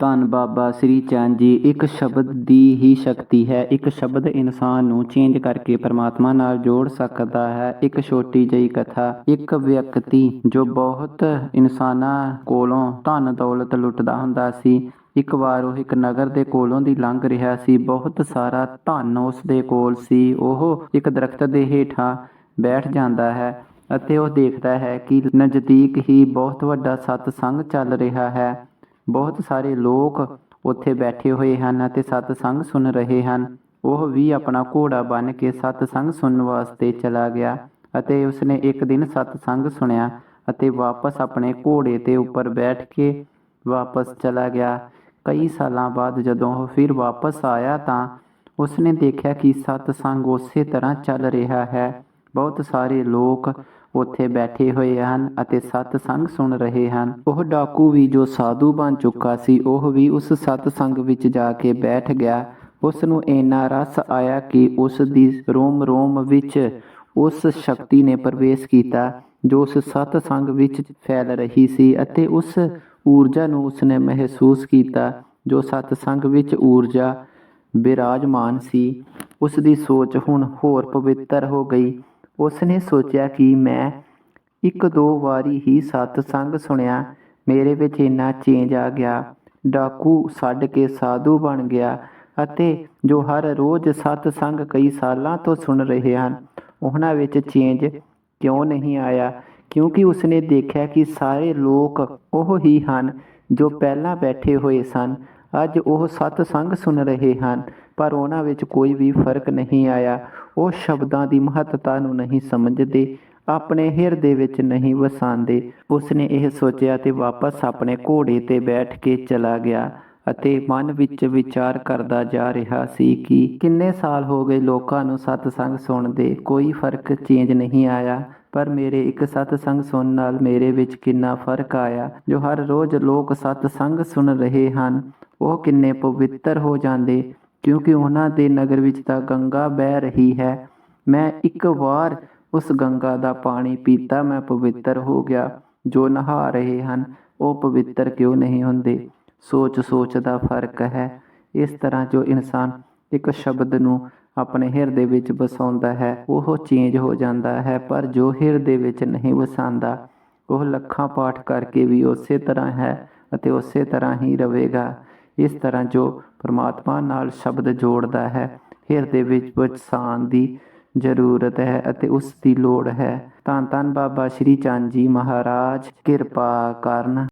ਧੰਨ ਬਾਬਾ ਸ੍ਰੀ ਚੰਦ ਜੀ, ਇੱਕ ਸ਼ਬਦ ਦੀ ਹੀ ਸ਼ਕਤੀ ਹੈ। ਇੱਕ ਸ਼ਬਦ ਇਨਸਾਨ ਨੂੰ ਚੇਂਜ ਕਰਕੇ ਪਰਮਾਤਮਾ ਨਾਲ ਜੋੜ ਸਕਦਾ ਹੈ। ਇੱਕ ਛੋਟੀ ਜਿਹੀ ਕਥਾ, ਇੱਕ ਵਿਅਕਤੀ ਜੋ ਬਹੁਤ ਇਨਸਾਨਾਂ ਕੋਲੋਂ ਧਨ ਦੌਲਤ ਲੁੱਟਦਾ ਹੁੰਦਾ ਸੀ। ਇੱਕ ਵਾਰ ਉਹ ਇੱਕ ਨਗਰ ਦੇ ਕੋਲੋਂ ਦੀ ਲੰਘ ਰਿਹਾ ਸੀ। ਬਹੁਤ ਸਾਰਾ ਧਨ ਉਸ ਦੇ ਕੋਲ ਸੀ। ਉਹ ਇੱਕ ਦਰਖਤ ਦੇ ਹੇਠਾਂ ਬੈਠ ਜਾਂਦਾ ਹੈ ਅਤੇ ਉਹ ਦੇਖਦਾ ਹੈ ਕਿ ਨਜ਼ਦੀਕ ਹੀ ਬਹੁਤ ਵੱਡਾ ਸਤਸੰਗ ਚੱਲ ਰਿਹਾ ਹੈ। ਬਹੁਤ ਸਾਰੇ ਲੋਕ ਉੱਥੇ ਬੈਠੇ ਹੋਏ ਹਨ ਅਤੇ ਸਤਸੰਗ ਸੁਣ ਰਹੇ ਹਨ। ਉਹ ਵੀ ਆਪਣਾ ਘੋੜਾ ਬੰਨ੍ਹ ਕੇ ਸਤਸੰਗ ਸੁਣਨ ਵਾਸਤੇ ਚਲਾ ਗਿਆ ਅਤੇ ਉਸਨੇ ਇੱਕ ਦਿਨ ਸਤਸੰਗ ਸੁਣਿਆ ਅਤੇ ਵਾਪਸ ਆਪਣੇ ਘੋੜੇ ਤੇ ਉੱਪਰ ਬੈਠ ਕੇ ਵਾਪਸ ਚਲਾ ਗਿਆ। ਕਈ ਸਾਲਾਂ ਬਾਅਦ ਜਦੋਂ ਉਹ ਫਿਰ ਵਾਪਸ ਆਇਆ ਤਾਂ ਉਸਨੇ ਦੇਖਿਆ ਕਿ ਸਤਸੰਗ ਉਸੇ ਤਰ੍ਹਾਂ ਚੱਲ ਰਿਹਾ ਹੈ। ਬਹੁਤ ਸਾਰੇ ਲੋਕ ਉੱਥੇ ਬੈਠੇ ਹੋਏ ਹਨ ਅਤੇ ਸਤਸੰਗ ਸੁਣ ਰਹੇ ਹਨ। ਉਹ ਡਾਕੂ ਵੀ ਜੋ ਸਾਧੂ ਬਣ ਚੁੱਕਾ ਸੀ, ਉਹ ਵੀ ਉਸ ਸਤਸੰਗ ਵਿੱਚ ਜਾ ਕੇ ਬੈਠ ਗਿਆ। ਉਸ ਨੂੰ ਇੰਨਾ ਰਸ ਆਇਆ ਕਿ ਉਸ ਦੀ ਰੋਮ ਰੋਮ ਵਿੱਚ ਉਸ ਸ਼ਕਤੀ ਨੇ ਪ੍ਰਵੇਸ਼ ਕੀਤਾ, ਜੋ ਉਸ ਸਤਸੰਗ ਵਿੱਚ ਫੈਲ ਰਹੀ ਸੀ ਅਤੇ ਉਸ ਊਰਜਾ ਨੂੰ ਉਸਨੇ ਮਹਿਸੂਸ ਕੀਤਾ, ਜੋ ਸਤਸੰਗ ਵਿੱਚ ਊਰਜਾ ਬਿਰਾਜਮਾਨ ਸੀ। ਉਸ ਦੀ ਸੋਚ ਹੁਣ ਹੋਰ ਪਵਿੱਤਰ ਹੋ ਗਈ। ਉਸਨੇ ਸੋਚਿਆ ਕਿ ਮੈਂ ਇੱਕ ਦੋ ਵਾਰੀ ਹੀ ਸਤਸੰਗ ਸੁਣਿਆ। ਮੇਰੇ ਵਿੱਚ ਇੰਨਾ ਚੇਂਜ ਆ ਗਿਆ। ਡਾਕੂ ਛੱਡ ਕੇ ਸਾਧੂ ਬਣ ਗਿਆ ਅਤੇ ਜੋ ਹਰ ਰੋਜ਼ ਸਤਸੰਗ ਕਈ ਸਾਲਾਂ ਤੋਂ ਸੁਣ ਰਹੇ ਹਨ, ਉਹਨਾਂ ਵਿੱਚ ਚੇਂਜ ਕਿਉਂ ਨਹੀਂ ਆਇਆ? ਕਿਉਂਕਿ ਉਸਨੇ ਦੇਖਿਆ ਕਿ ਸਾਰੇ ਲੋਕ ਉਹ ਹੀ ਹਨ ਜੋ ਪਹਿਲਾਂ ਬੈਠੇ ਹੋਏ ਸਨ। ਅੱਜ ਉਹ ਸਤਸੰਗ ਸੁਣ ਰਹੇ ਹਨ, ਪਰ ਉਹਨਾਂ ਵਿੱਚ ਕੋਈ ਵੀ ਫ਼ਰਕ ਨਹੀਂ ਆਇਆ। ਉਹ ਸ਼ਬਦਾਂ ਦੀ ਮਹੱਤਤਾ ਨੂੰ ਨਹੀਂ ਸਮਝਦੇ, ਆਪਣੇ ਹਿਰਦੇ ਵਿੱਚ ਨਹੀਂ ਵਸਾਉਂਦੇ। ਉਸਨੇ ਇਹ ਸੋਚਿਆ ਤੇ ਵਾਪਸ ਆਪਣੇ ਘੋੜੇ ਤੇ ਬੈਠ ਕੇ ਚਲਾ ਗਿਆ ਅਤੇ ਮਨ ਵਿੱਚ ਵਿਚਾਰ ਕਰਦਾ ਜਾ ਰਿਹਾ ਸੀ ਕਿ ਕਿੰਨੇ ਸਾਲ ਹੋ ਗਏ ਲੋਕਾਂ ਨੂੰ ਸਤਸੰਗ ਸੁਣਦੇ, ਕੋਈ ਫ਼ਰਕ ਚੇਂਜ ਨਹੀਂ ਆਇਆ। ਪਰ ਮੇਰੇ ਇੱਕ ਸਤਸੰਗ ਸੁਣਨ ਨਾਲ ਮੇਰੇ ਵਿੱਚ ਕਿੰਨਾ ਫ਼ਰਕ ਆਇਆ, ਜੋ ਹਰ ਰੋਜ਼ ਲੋਕ ਸਤਸੰਗ ਸੁਣ ਰਹੇ ਹਨ। ਉਹ ਕਿੰਨੇ ਪਵਿੱਤਰ ਹੋ ਜਾਂਦੇ। ਕਿਉਂਕਿ ਉਹਨਾਂ ਦੇ ਨਗਰ ਵਿੱਚ ਤਾਂ ਗੰਗਾ ਬਹਿ ਰਹੀ ਹੈ। ਮੈਂ ਇੱਕ ਵਾਰ ਉਸ ਗੰਗਾ ਦਾ ਪਾਣੀ ਪੀਤਾ, ਮੈਂ ਪਵਿੱਤਰ ਹੋ ਗਿਆ। ਜੋ ਨਹਾ ਰਹੇ ਹਨ, ਉਹ ਪਵਿੱਤਰ ਕਿਉਂ ਨਹੀਂ ਹੁੰਦੇ? ਸੋਚ ਸੋਚ ਦਾ ਫ਼ਰਕ ਹੈ। ਇਸ ਤਰ੍ਹਾਂ ਜੋ ਇਨਸਾਨ ਇੱਕ ਸ਼ਬਦ ਨੂੰ ਆਪਣੇ ਹਿਰਦੇ ਵਿੱਚ ਵਸਾਉਂਦਾ ਹੈ, ਉਹ ਚੇਂਜ ਹੋ ਜਾਂਦਾ ਹੈ, ਪਰ ਜੋ ਹਿਰਦੇ ਵਿੱਚ ਨਹੀਂ ਵਸਾਉਂਦਾ, ਉਹ ਲੱਖਾਂ ਪਾਠ ਕਰਕੇ ਵੀ ਉਸੇ ਤਰ੍ਹਾਂ ਹੈ ਅਤੇ ਉਸੇ ਤਰ੍ਹਾਂ ਹੀ ਰਹੇਗਾ। ਇਸ ਤਰ੍ਹਾਂ ਜੋ ਪਰਮਾਤਮਾ ਨਾਲ ਸ਼ਬਦ ਜੋੜਦਾ ਹੈ, ਹਿਰਦੇ ਵਿੱਚ ਵਸਾਉਣ ਦੀ ਜ਼ਰੂਰਤ ਹੈ ਅਤੇ ਉਸ ਦੀ ਲੋੜ ਹੈ। ਧੰਨ ਧੰਨ ਬਾਬਾ ਸ਼੍ਰੀ ਚੰਦ ਜੀ ਮਹਾਰਾਜ, ਕਿਰਪਾ ਕਰਨ।